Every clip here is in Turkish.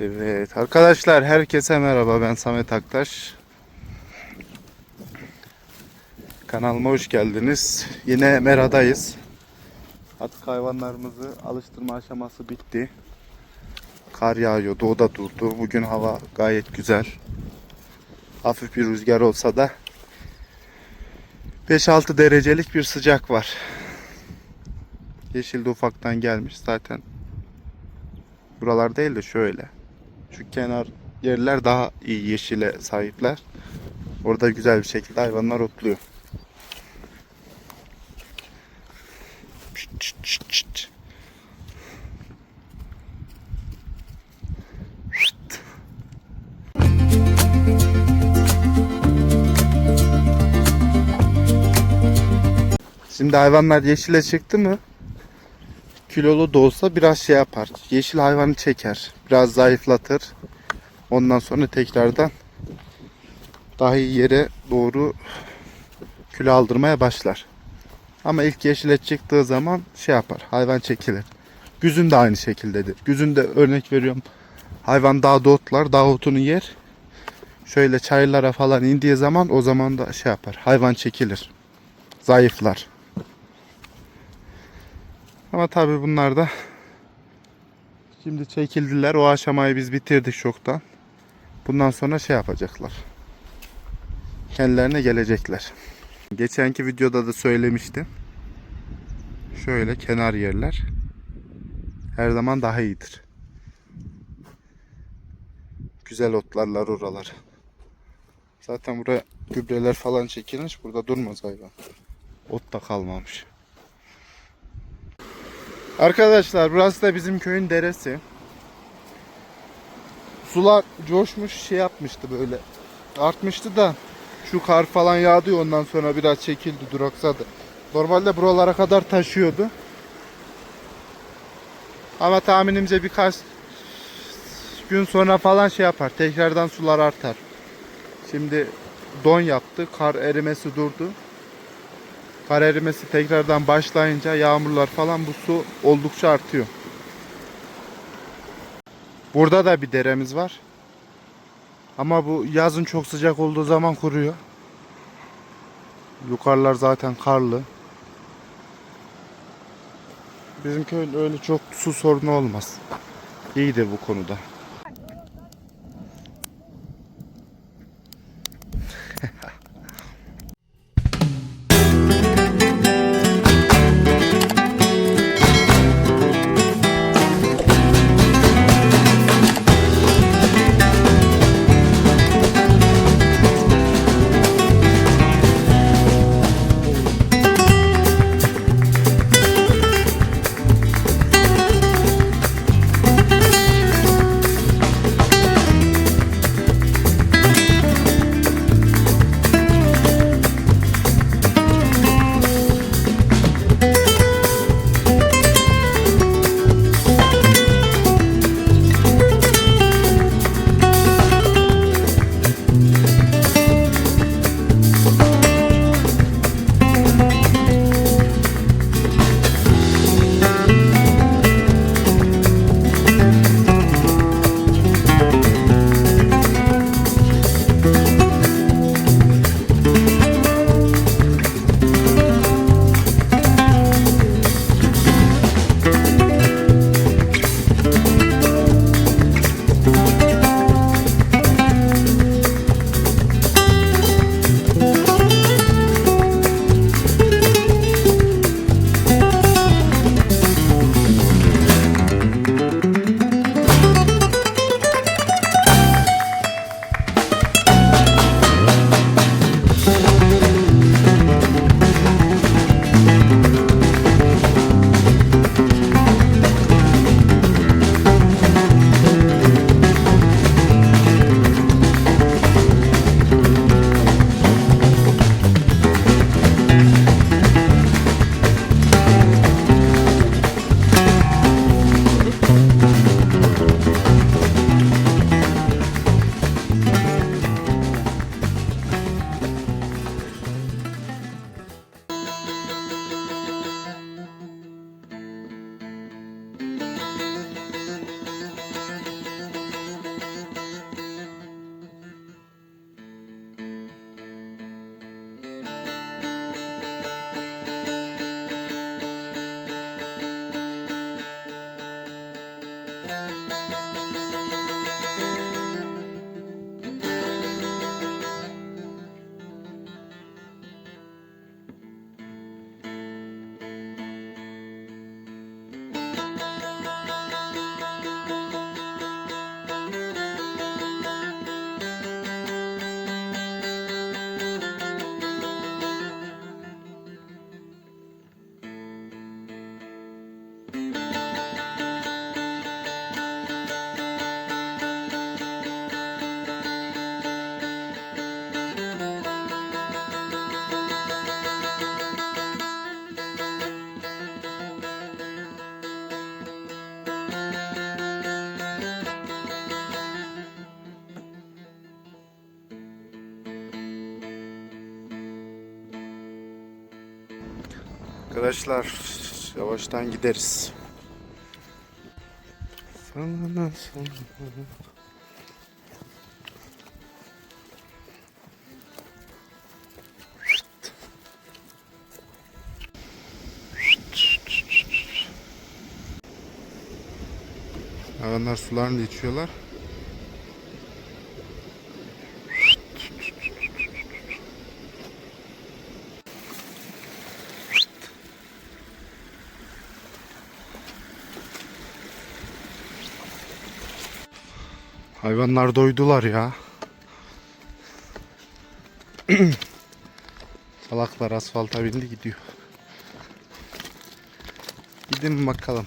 Evet arkadaşlar herkese merhaba ben Samet Aktaş. Kanalıma hoş geldiniz. Yine Mera'dayız. Artık hayvanlarımızı alıştırma aşaması bitti. Kar yağıyor, doğuda durdu. Bugün hava gayet güzel. Hafif bir rüzgar olsa da 5-6 derecelik bir sıcak var. Yeşil de ufaktan gelmiş zaten. Buralar değil de şöyle. Şu kenar yerler daha iyi yeşile sahipler. Orada güzel bir şekilde hayvanlar otluyor. Şimdi hayvanlar yeşile çıktı mı kilolu da olsa biraz şey yapar. Yeşil hayvanı çeker. Biraz zayıflatır. Ondan sonra tekrardan daha iyi yere doğru kilo aldırmaya başlar. Ama ilk yeşile çıktığı zaman şey yapar. Hayvan çekilir. Güzün de aynı şekildedir. Güzün de örnek veriyorum. Hayvan dağda otlar. Dağ otunu yer. Şöyle çayırlara falan indiği zaman o zaman da şey yapar. Hayvan çekilir. Zayıflar. Ama tabi bunlar da şimdi çekildiler. O aşamayı biz bitirdik çoktan. Bundan sonra şey yapacaklar. Kendilerine gelecekler. Geçenki videoda da söylemiştim. Şöyle kenar yerler her zaman daha iyidir. Güzel otlarlar oralar. Zaten buraya gübreler falan çekilmiş. Burada durmaz hayvan. Ot da kalmamış. Arkadaşlar burası da bizim köyün deresi. Sular coşmuş şey yapmıştı böyle. Artmıştı da şu kar falan yağdı ondan sonra biraz çekildi duraksadı. Normalde buralara kadar taşıyordu. Ama tahminimce birkaç gün sonra falan şey yapar. Tekrardan sular artar. Şimdi don yaptı. Kar erimesi durdu. Kar erimesi tekrardan başlayınca yağmurlar falan bu su oldukça artıyor. Burada da bir deremiz var. Ama bu yazın çok sıcak olduğu zaman kuruyor. Yukarılar zaten karlı. Bizim köyün öyle çok su sorunu olmaz. İyidir bu konuda. Arkadaşlar yavaştan gideriz. Sana sana. Hayvanlar sularını içiyorlar. Hayvanlar doydular ya. Salaklar asfalta bindi gidiyor. Gidin bakalım.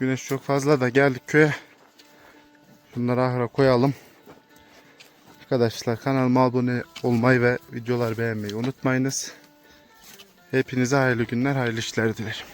Güneş çok fazla da geldik köye. Şunları ahıra koyalım. Arkadaşlar kanalıma abone olmayı ve videolar beğenmeyi unutmayınız. Hepinize hayırlı günler, hayırlı işler dilerim.